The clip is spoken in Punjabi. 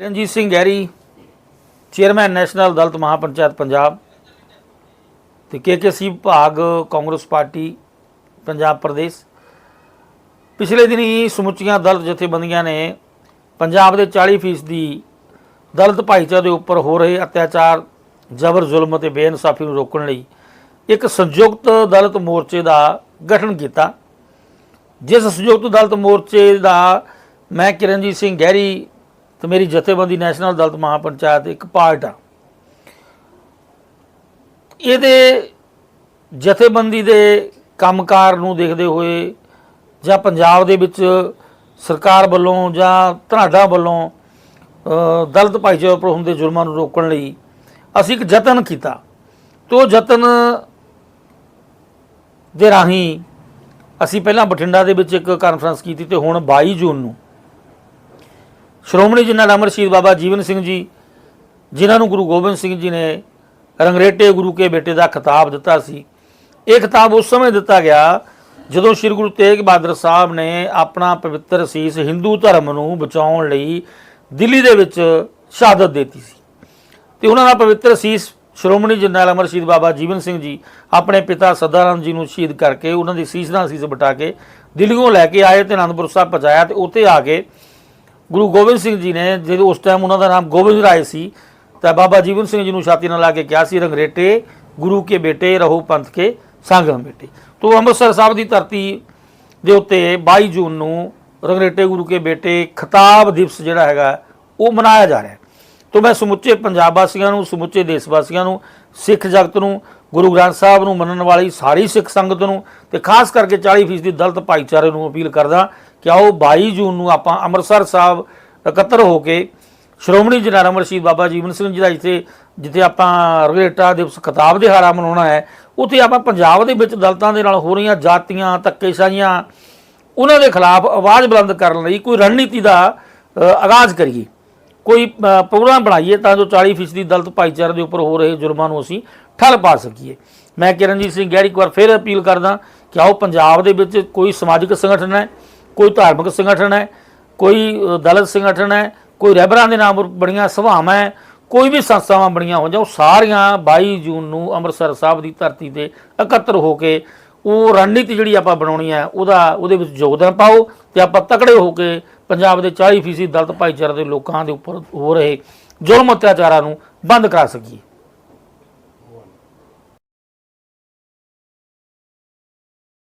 ਰਣਜੀਤ ਸਿੰਘ ਗਹਿਰੀ, ਚੇਅਰਮੈਨ ਨੈਸ਼ਨਲ ਦਲਤ ਮਹਾਪੰਚਾਇਤ ਪੰਜਾਬ ਤੇ ਕੇਕੇਸੀ ਵਿਭਾਗ ਕਾਂਗਰਸ ਪਾਰਟੀ, ਪੰਜਾਬ ਪ੍ਰਦੇਸ਼। ਪਿਛਲੇ ਦਿਨੀ ਸਮੁੱਚੀਆਂ ਦਲਤ ਜਥੇਬੰਦੀਆਂ ਨੇ ਪੰਜਾਬ ਦੇ 40% ਦੀ ਦਲਤ ਭਾਈਚਾਰੇ ਦੇ ਉੱਪਰ ਹੋ ਰਹੇ ਅਤਿਆਚਾਰ, ਜ਼ਬਰ ਜ਼ੁਲਮ ਅਤੇ ਬੇਇਨਸਾਫੀ ਨੂੰ ਰੋਕਣ ਲਈ ਇੱਕ ਸੰਯੁਕਤ ਦਲਤ ਮੋਰਚੇ ਦਾ ਗਠਨ ਕੀਤਾ। ਜਿਸ ਸੰਯੁਕਤ ਦਲਤ ਮੋਰਚੇ ਦਾ ਮੈਂ ਕਿਰਨਜੀਤ ਸਿੰਘ ਗਹਿਰੀ ਤੇ ਮੇਰੀ ਜਥੇਬੰਦੀ ਨੈਸ਼ਨਲ ਦਲਤ ਮਹਾਪੰਚਾਇਤ ਇੱਕ ਪਾਰਟ ਆ। ਇਹਦੇ ਜਥੇਬੰਦੀ ਦੇ ਕੰਮਕਾਰ ਨੂੰ ਦੇਖਦੇ ਹੋਏ ਜਾਂ ਪੰਜਾਬ ਦੇ ਵਿੱਚ ਸਰਕਾਰ ਵੱਲੋਂ ਜਾਂ ਧਨਾਡਾ ਵੱਲੋਂ ਦਲਤ ਭਾਈਚਾਰੇ ਉੱਪਰ ਹੁੰਦੇ ਜ਼ੁਲਮਾਂ ਨੂੰ ਰੋਕਣ ਲਈ ਅਸੀਂ ਇੱਕ ਯਤਨ ਕੀਤਾ। ਤੇ ਉਹ ਯਤਨ ਦੇ ਰਾਹੀਂ ਅਸੀਂ ਪਹਿਲਾਂ ਬਠਿੰਡਾ ਦੇ ਵਿੱਚ ਇੱਕ ਕਾਨਫਰੰਸ ਕੀਤੀ ਤੇ ਹੁਣ 22 ਜੂਨ ਨੂੰ ਸ਼੍ਰੋਮਣੀ ਜਨਰਲ ਅਮਰ ਸ਼ਹੀਦ ਬਾਬਾ ਜੀਵਨ ਸਿੰਘ ਜੀ, ਜਿਨ੍ਹਾਂ ਨੂੰ ਗੁਰੂ ਗੋਬਿੰਦ ਸਿੰਘ ਜੀ ਨੇ ਰੰਗਰੇਟੇ ਗੁਰੂ ਕੇ ਬੇਟੇ ਦਾ ਖਿਤਾਬ ਦਿੱਤਾ ਸੀ। ਇਹ ਖਿਤਾਬ ਉਸ ਸਮੇਂ ਦਿੱਤਾ ਗਿਆ ਜਦੋਂ ਸ੍ਰੀ ਗੁਰੂ ਤੇਗ ਬਹਾਦਰ ਸਾਹਿਬ ਨੇ ਆਪਣਾ ਪਵਿੱਤਰ ਸੀਸ ਹਿੰਦੂ ਧਰਮ ਨੂੰ ਬਚਾਉਣ ਲਈ ਦਿੱਲੀ ਦੇ ਵਿੱਚ ਸ਼ਹਾਦਤ ਦਿੱਤੀ ਸੀ। ਤੇ ਉਹਨਾਂ ਦਾ ਪਵਿੱਤਰ ਸੀਸ ਸ਼੍ਰੋਮਣੀ ਜਰਨੈਲ ਅਮਰ ਸ਼ਹੀਦ ਬਾਬਾ ਜੀਵਨ ਸਿੰਘ ਜੀ ਆਪਣੇ ਪਿਤਾ ਸਦਾਰਾਮ ਜੀ ਨੂੰ ਸ਼ਹੀਦ ਕਰਕੇ ਉਹਨਾਂ ਦੀ ਸੀਸ ਨਾਲ ਸੀਸ ਬਟਾ ਕੇ ਦਿੱਲੀੋਂ ਲੈ ਕੇ ਆਏ ਤੇ ਅਨੰਦਪੁਰ ਸਾਹਿਬ ਪਹੁੰਚਾਇਆ ਤੇ ਉੱਥੇ ਆ ਕੇ ਗੁਰੂ ਗੋਬਿੰਦ ਸਿੰਘ ਜੀ ਨੇ ਜਦੋਂ ਉਸ ਟਾਈਮ ਉਹਨਾਂ ਦਾ ਨਾਮ ਗੋਬਿੰਦ ਰਾਏ ਸੀ, ਤਾਂ ਬਾਬਾ ਜੀਵਨ ਸਿੰਘ ਜੀ ਨੂੰ ਛਾਤੀ ਨਾਲ ਲਾ ਕੇ ਕਿਹਾ ਸੀ, ਰੰਗਰੇਟੇ, ਗੁਰੂ ਕੇ ਬੇਟੇ, ਰਹੋ ਪੰਥ ਕੇ ਸੰਗਮ ਬੇਟੇ। ਤੋਂ ਅੰਮ੍ਰਿਤਸਰ ਸਾਹਿਬ ਦੀ ਧਰਤੀ ਦੇ ਉੱਤੇ 22 ਜੂਨ ਨੂੰ ਰੰਗਰੇਟੇ, ਗੁਰੂ ਕੇ ਬੇਟੇ, ਖਿਤਾਬ ਦਿਵਸ ਜਿਹੜਾ ਹੈਗਾ, ਉਹ ਮਨਾਇਆ ਜਾ ਰਿਹਾ ਹੈ। ਤੋਂ ਮੈਂ ਸਮੁੱਚੇ ਪੰਜਾਬ ਵਾਸੀਆਂ ਨੂੰ, ਸਮੁੱਚੇ ਦੇਸ਼ ਵਾਸੀਆਂ ਨੂੰ, ਸਿੱਖ ਜਗਤ ਨੂੰ ਗੁਰੂ ਗ੍ਰੰਥ ਸਾਹਿਬ ਨੂੰ ਮੰਨਣ ਵਾਲੀ ਸਾਰੀ ਸਿੱਖ ਸੰਗਤ ਨੂੰ ਤੇ ਖਾਸ ਕਰਕੇ 40% ਦਲਤ ਭਾਈਚਾਰੇ ਨੂੰ ਅਪੀਲ ਕਰਦਾ ਕਿ ਆਓ 22 ਜੂਨ ਨੂੰ ਆਪਾਂ ਅੰਮ੍ਰਿਤਸਰ ਸਾਹਿਬ ਇਕੱਤਰ ਹੋ ਕੇ ਸ਼੍ਰੋਮਣੀ ਜਨਾਰ ਅਮਰ ਬਾਬਾ ਜੀਵਨ ਸਿੰਘ ਜੀ ਦਾ ਜਿੱਥੇ ਜਿੱਥੇ ਆਪਾਂ ਰਵੇਟਾ ਦਿਵਸ ਖਿਤਾਬ ਦਿਹਾੜਾ ਮਨਾਉਣਾ ਹੈ, ਉੱਥੇ ਆਪਾਂ ਪੰਜਾਬ ਦੇ ਵਿੱਚ ਦਲਤਾਂ ਦੇ ਨਾਲ ਹੋ ਰਹੀਆਂ ਜਾਤੀਆਂ, ਧੱਕੇਸ਼ਾਹੀਆਂ, ਉਹਨਾਂ ਦੇ ਖਿਲਾਫ ਆਵਾਜ਼ ਬੁਲੰਦ ਕਰਨ ਲਈ ਕੋਈ ਰਣਨੀਤੀ ਦਾ ਆਗਾਜ਼ ਕਰੀਏ। ਕੋਈ ਪ੍ਰੋਗਰਾਮ ਬਣਾਈਏ ਤਾਂ ਜੋ 40% ਦਲਤ ਭਾਈਚਾਰੇ ਦੇ ਉੱਪਰ ਹੋ ਰਹੇ ਜੁਰਮਾਂ ਨੂੰ ਅਸੀਂ ਠੱਲ ਪਾ ਸਕੀਏ। ਮੈਂ ਕਿਰਨਜੀਤ ਸਿੰਘ ਗਹਿਰੀ ਇੱਕ ਵਾਰ ਫਿਰ ਅਪੀਲ ਕਰਦਾ ਕਿ ਆਓ ਪੰਜਾਬ ਦੇ ਵਿੱਚ ਕੋਈ ਸਮਾਜਿਕ ਸੰਗਠਨ ਹੈ, ਕੋਈ ਧਾਰਮਿਕ ਸੰਗਠਨ ਹੈ, ਕੋਈ ਦਲਤ ਸੰਗਠਨ ਹੈ, ਕੋਈ ਰਹਿਬਰਾਂ ਦੇ ਨਾਮ ਬੜੀਆਂ ਸਭਾਵਾਂ ਹੈ, ਕੋਈ ਵੀ ਸੰਸਥਾਵਾਂ ਬਣੀਆਂ ਹੋਈਆਂ ਉਹ ਸਾਰੀਆਂ 22 ਜੂਨ ਨੂੰ ਅੰਮ੍ਰਿਤਸਰ ਸਾਹਿਬ ਦੀ ਧਰਤੀ ਤੇ ਇਕੱਤਰ ਹੋ ਕੇ ਉਹ ਰਣਨੀਤੀ ਜਿਹੜੀ ਆਪਾਂ ਬਣਾਉਣੀ ਹੈ, ਉਹਦਾ, ਉਹਦੇ ਵਿੱਚ ਯੋਗਦਾਨ ਪਾਓ ਤੇ ਆਪਾਂ ਤਕੜੇ ਹੋ ਕੇ ਪੰਜਾਬ ਦੇ 40% ਦਲਤ ਭਾਈਚਾਰੇ ਦੇ ਲੋਕਾਂ ਦੇ ਉੱਪਰ ਹੋ ਰਹੇ ਜ਼ੁਲਮ ਅਤਿਆਚਾਰਾਂ ਨੂੰ ਬੰਦ ਕਰਾ ਸਕੀਏ।